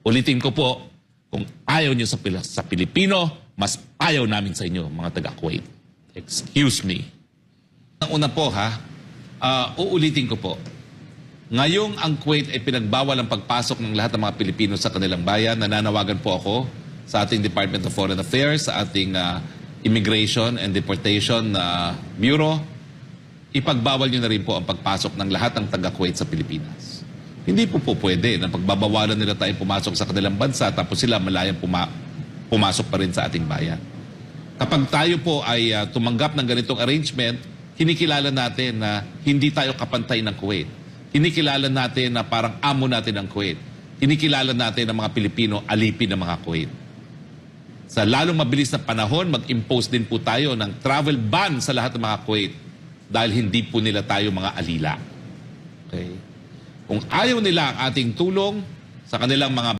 Ulitin ko po, kung ayaw niyo sa, Pil- sa Pilipino, mas ayaw namin sa inyo, mga taga-Kuwait. Excuse me. Ang una po ha, ah, uulitin ko po. Ngayong ang Kuwait ay pinagbawal ang pagpasok ng lahat ng mga Pilipino sa kanilang bayan, nananawagan po ako sa ating Department of Foreign Affairs, sa ating ah, Immigration and Deportation ah, Bureau, ipagbawal nyo na rin po ang pagpasok ng lahat ng taga-Kuwait sa Pilipinas. Hindi po po pwede na pagbabawalan nila tayo pumasok sa kanilang bansa tapos sila malayang puma- pumasok pa rin sa ating bayan. Kapag tayo po ay ah, tumanggap ng ganitong arrangement, kinikilala natin na hindi tayo kapantay ng Kuwait. Kinikilala natin na parang amo natin ang Kuwait. Kinikilala natin ng mga Pilipino alipin ng mga Kuwait. Sa lalong mabilis na panahon, mag-impose din po tayo ng travel ban sa lahat ng mga Kuwait dahil hindi po nila tayo mga alila. Okay? Kung ayaw nila ang ating tulong sa kanilang mga